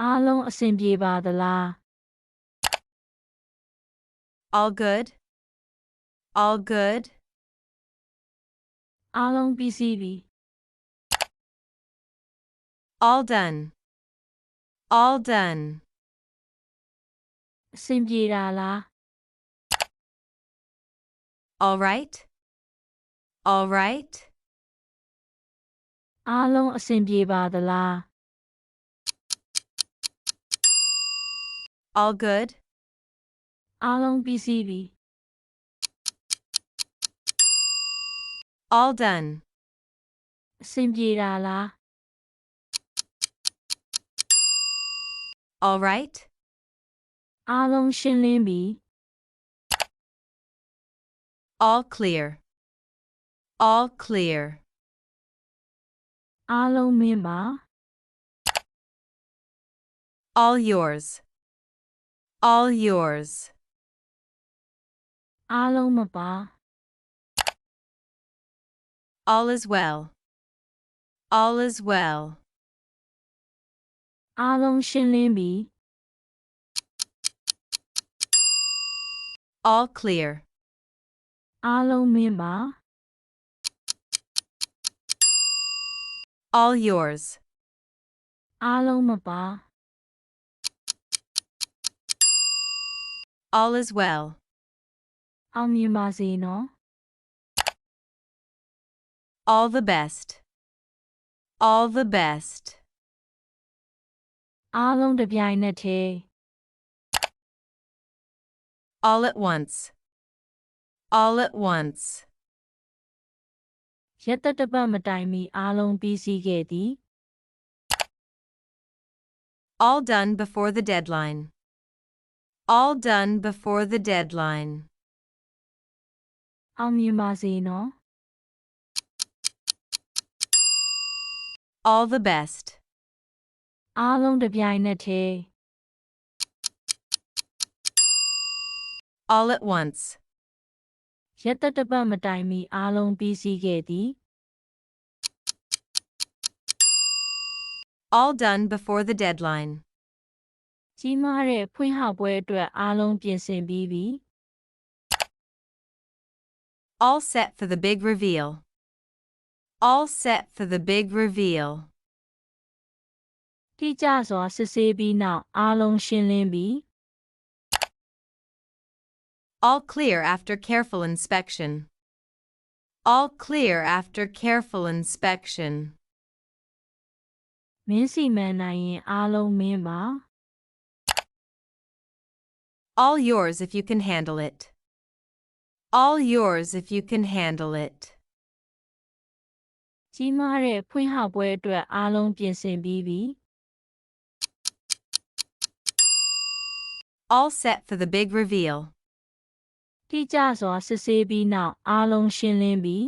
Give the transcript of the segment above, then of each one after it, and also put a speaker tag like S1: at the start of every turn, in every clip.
S1: အားလုံးအဆင်ပြေပါသလား
S2: All good? All good?
S1: အားလုံးပြီးစီးပြီ
S2: All done. All done.
S1: အဆင်ပြေတာလား
S2: All right? All right?
S1: အားလုံးအဆင်ပြေပါသလား
S2: All good?
S1: Along BCB.
S2: All done.
S1: Simjirala.
S2: All right?
S1: Along Shinlimbi.
S2: All clear. All clear.
S1: Along Mima.
S2: All yours All yours.
S1: အားလုံးမပါ
S2: All is well. All is well.
S1: အားလုံးရှင်းလင်းပြီ
S2: All clear.
S1: အားလုံးမင်းပါ
S2: All yours.
S1: အားလုံးမပါ
S2: All is well.
S1: အောင်မြင်ပါစေနော်
S2: All the best. All the best.
S1: အားလုံးတစ်ပြိုင်နက်တည်း
S2: All at once. All at once.
S1: ရက်သက်တစ်ပတ်မတိုင်မီအားလုံးပြီးစီးခဲ့သည်
S2: All done before the deadline. All done before the deadline.
S1: အောင်မြင်ပါစေနော်
S2: All the best.
S1: အားလုံးတစ်ပြိုင်နက်တည်း
S2: All at once.
S1: ရက်သက်တစ်ပတ်မတိုင်မီအားလုံးပြီးစီးခဲ့သည်
S2: All done before the deadline.
S1: ကြီးမားတဲ့ဖွင့်ဟပွဲအတွက်အားလုံးပြင်ဆင်ပြီးပြီ
S2: All set for the big reveal. All set for the big reveal.
S1: တိကျစွာစစ်ဆေးပြီးနောက်အားလုံးရှင်းလင်းပြီး
S2: All clear after careful inspection. All clear after careful inspection.
S1: မင်းစီမံနိုင်ရင်အားလုံးမင်းပါ
S2: All yours if you can handle it. All yours if you can handle it.
S1: ကြီးမားတဲ့ဖွင့်ဟပွဲအတွက်အားလုံးပြင်ဆင်ပြီးပြီ
S2: All set for the big reveal.
S1: တိကျစွာစစ်ဆေးပြီးနောက်အားလုံးရှင်းလင်းပြီး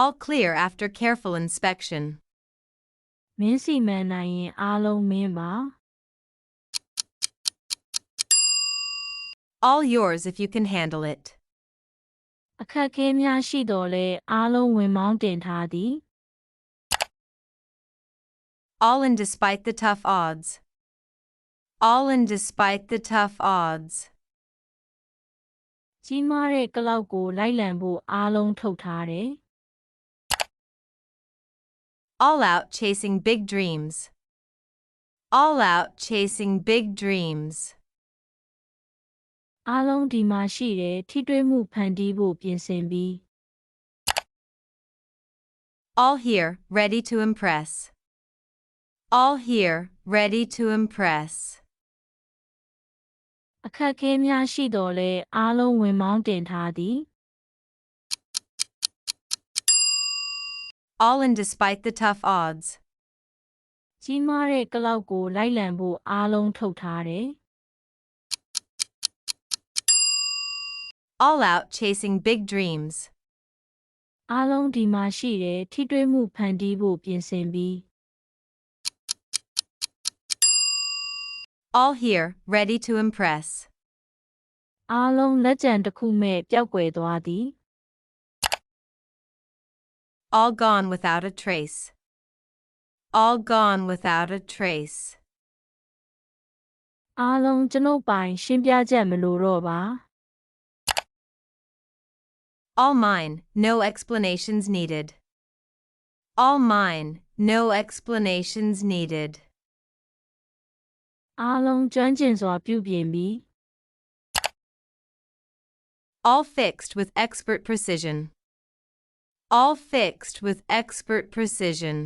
S2: All clear after careful inspection.
S1: မင်းစီမံနိုင်ရင်အားလုံးမင်းပါ
S2: All yours if you can handle it.
S1: အခက်အခဲများရှိတော်လဲအားလုံးဝင်မောင်းတင်ထားသည်
S2: All in despite the tough odds. All in despite the tough odds.
S1: ကြီးမားတဲ့ကလောက်ကိုလိုက်လံဖို့အားလုံးထုတ်ထားတယ်
S2: All out chasing big dreams. All out chasing big dreams.
S1: အားလုံးဒီမှာရှိတယ်ထိတွေ့မှုဖန်တီးဖို့ပြင်ဆင်ပြီး
S2: All here, ready to impress. All here, ready to impress.
S1: အခက်အခဲများရှိတော်လဲအားလုံးဝင်မောင်းတင်ထားသည်
S2: All in despite the tough odds.
S1: ကြီးမားတဲ့ကလောက်ကိုလိုက်လံဖို့အားလုံးထုတ်ထားတယ်
S2: All out chasing big dreams.
S1: အားလုံးဒီမှာရှိတယ်ထိတွေ့မှုဖန်တီးဖို့ပြင်ဆင်ပြီး
S2: All here, ready to impress.
S1: အားလုံးလက်ကျန်တစ်ခုမဲ့ပျောက်ကွယ်သွားသည်
S2: All gone without a trace. All gone without a trace.
S1: အားလုံးကျွန်ုပ်ပိုင်ရှင်းပြချက်မလိုတော့ပါ
S2: All mine, no explanations needed. All mine, no explanations needed.
S1: အားလုံးကျွမ်းကျင်စွာပြုပြင်ပြီး
S2: All fixed with expert precision. All fixed with expert precision.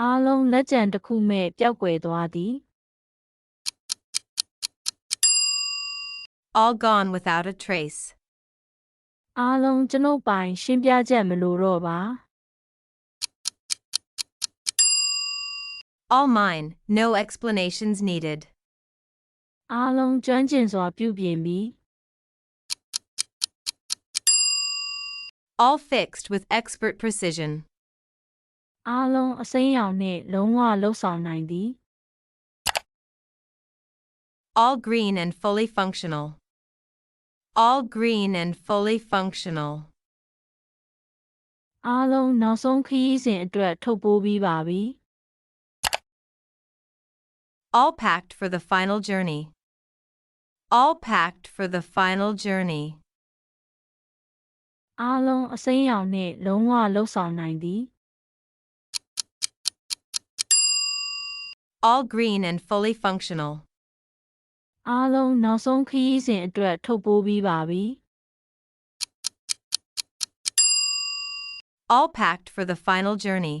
S1: အားလုံးလက်ကျန်တစ်ခုမဲ့ပျောက်ကွယ်သွားသည်
S2: All gone without a trace.
S1: အားလုံးကျွန်ုပ်ပိုင်ရှင်းပြချက်မလိုတော့ပါ
S2: All mine, no explanations needed.
S1: အားလုံးကျွမ်းကျင်စွာပြုပြင်ပြီး
S2: All fixed with expert precision.
S1: အားလုံးအစိမ်းရောင်နှင့်လုံးဝလှုပ်ဆောင်နိုင်သည်
S2: All green and fully functional. All green and fully functional.
S1: အားလုံးနောက်ဆုံးခရီးစဉ်အတွက်ထုတ်ပိုးပြီးပါပြီ
S2: All packed for the final journey. All packed for the final journey.
S1: အားလုံးအစိမ်းရောင်နှင့်လုံးဝလှုပ်ဆောင်နိုင်သည်
S2: All green and fully functional.
S1: အားလုံးနောက်ဆုံးခရီးစဉ်အတွက်ထုတ်ပိုးပြီးပါပြီ
S2: All packed for the final journey.